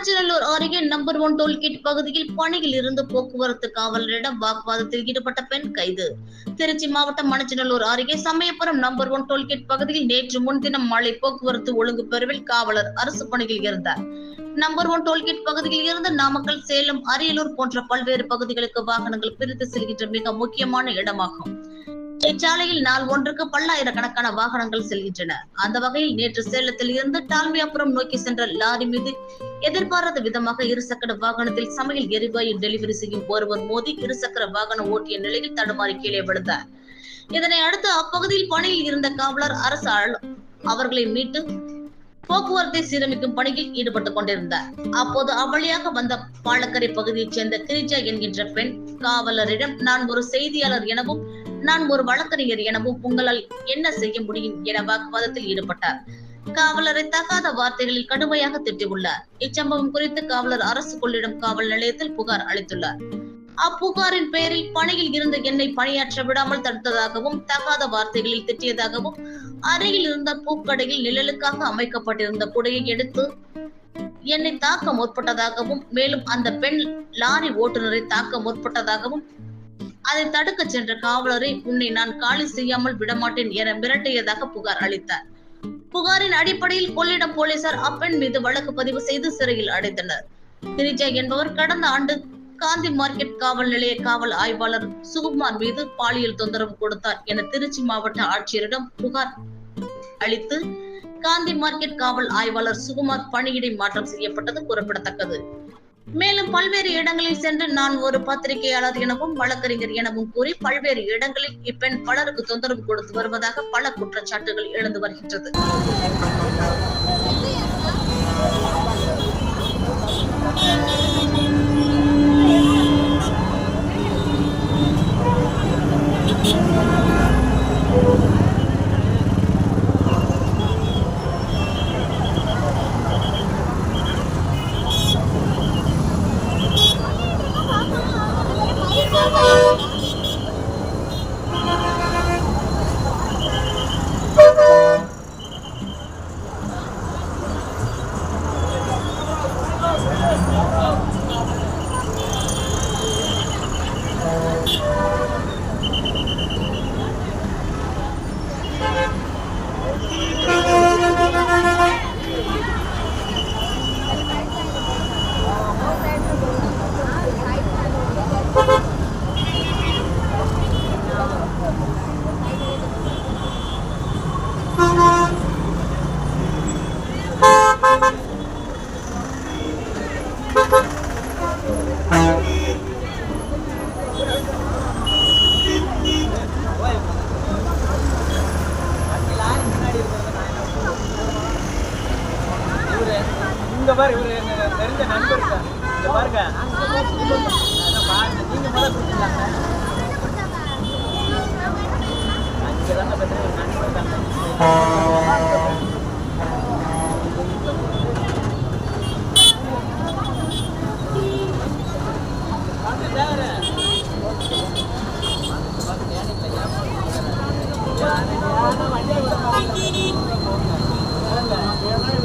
மணச்சநல்லூர் அருகே number one toll gate பகுதியில் பணியில் இருந்து போக்குவரத்து காவலரிடம் வாக்குவாதத்தில் ஈடுபட்ட பெண் கைது. திருச்சி மாவட்டம் மணச்சநல்லூர் அருகே சமயபுரம் நம்பர் ஒன் டோல்கேட் பகுதியில் நேற்று முன்தினம் மாலை போக்குவரத்து ஒழுங்கு பிரிவில் காவலர் அரசு பணியில் இருந்தார். நம்பர் ஒன் டோல்கேட் பகுதியில் இருந்து நாமக்கல் சேலம் அரியலூர் போன்ற பல்வேறு பகுதிகளுக்கு வாகனங்கள் பிரித்து செல்கின்ற மிக முக்கியமான இடமாகும். இச்சாலையில் நாள் ஒன்றுக்கு பல்லாயிரக்கணக்கான வாகனங்கள் செல்கின்றன. அந்த வகையில் நேற்று சேலத்தில் இருந்து டால்மியாபுரம் நோக்கி சென்ற லாரி மீது எதிர்பாராத விதமாக இருசக்கர வாகனத்தில் சமையல் எரிவாயு டெலிவரி செய்யும் ஒருவர் மோதி இருசக்கர வாகனம் ஓட்டிய நிலையில் தடுமாறி கீழே விழுந்தார். இதனை அடுத்து அப்பகுதியில் பணியில் இருந்த காவலர் அரசு அவர்களை மீட்டு போக்குவரத்தை சீரமைக்கும் பணியில் ஈடுபட்டுக் கொண்டிருந்தார். அப்போது அவ்வழியாக வந்த பாலக்கரை பகுதியைச் சேர்ந்த கிரிஜா என்கின்ற பெண் காவலரிடம் நான் ஒரு செய்தியாளர் எனவும் நான் ஒரு வழக்கறிஞர் எனவும் உங்களால் என்ன செய்ய முடியும் என வாக்குவாதத்தில் ஈடுபட்டார். காவலரை தகாத வார்த்தைகளில் கடுமையாக திட்டியுள்ளார். இச்சம்பவம் குறித்து காவலர் அரசு கொள்ளிடம் காவல் நிலையத்தில் புகார் அளித்துள்ளார். அப்புகாரின் பெயரில் பணியில் இருந்த என்னை பணியாற்ற விடாமல் தடுத்ததாகவும் தகாத வார்த்தைகளில் திட்டியதாகவும் அருகில் இருந்த பூக்கடையில் நிழலுக்காக அமைக்கப்பட்டிருந்த குடையை எடுத்து என்னை தாக்க முற்பட்டதாகவும் மேலும் அந்த பெண் லாரி ஓட்டுநரை தாக்க முற்பட்டதாகவும் அதை தடுக்க சென்ற காவலரை உன்னை நான் காலி செய்யாமல் விடமாட்டேன் என மிரட்டியதாக புகார் அளித்தார். புகாரின் அடிப்படையில் கொள்ளிடம் போலீசார் அப்பெண் மீது வழக்கு பதிவு செய்து சிறையில் அடைத்தனர் கிரிஜா என்பவர் கடந்த ஆண்டு காந்தி மார்க்கெட் காவல் நிலைய காவல் ஆய்வாளர் சுகுமார் மீது பாலியல் தொந்தரவு கொடுத்தார் என திருச்சி மாவட்ட ஆட்சியரிடம் புகார் அளித்து காந்தி மார்க்கெட் காவல் ஆய்வாளர் சுகுமார் பணியிடை மாற்றம் செய்யப்பட்டது குறிப்பிடத்தக்கது. மேலும் பல்வேறு இடங்களில் சென்று நான் ஒரு பத்திரிகையாளர் எனவும் வழக்கறிஞர் எனவும் கூறி பல்வேறு இடங்களில் இப்பெண் பலருக்கு தொந்தரவு கொடுத்து வருவதாக பல குற்றச்சாட்டுகள் எழுந்து வருகின்றது. இங்க கொஞ்சம் டிராஃபிக்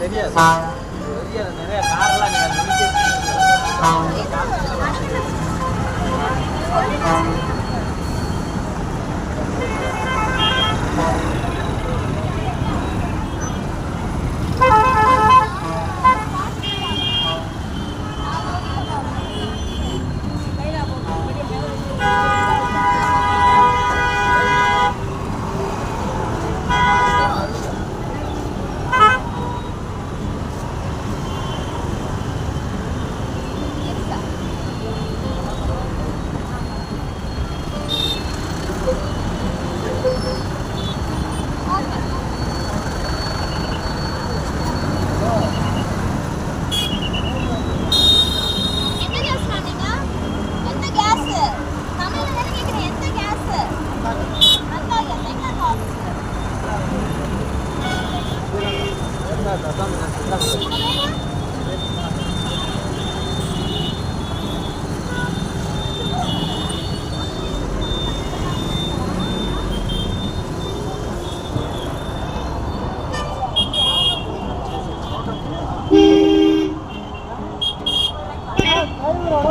தெரியாது. தெரியாது. நிறைய காரெல்லாம் Thank you.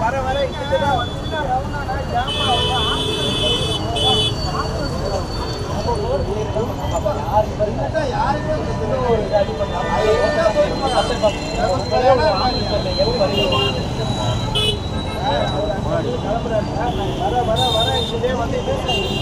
வர வர வர வர வர இதே வந்து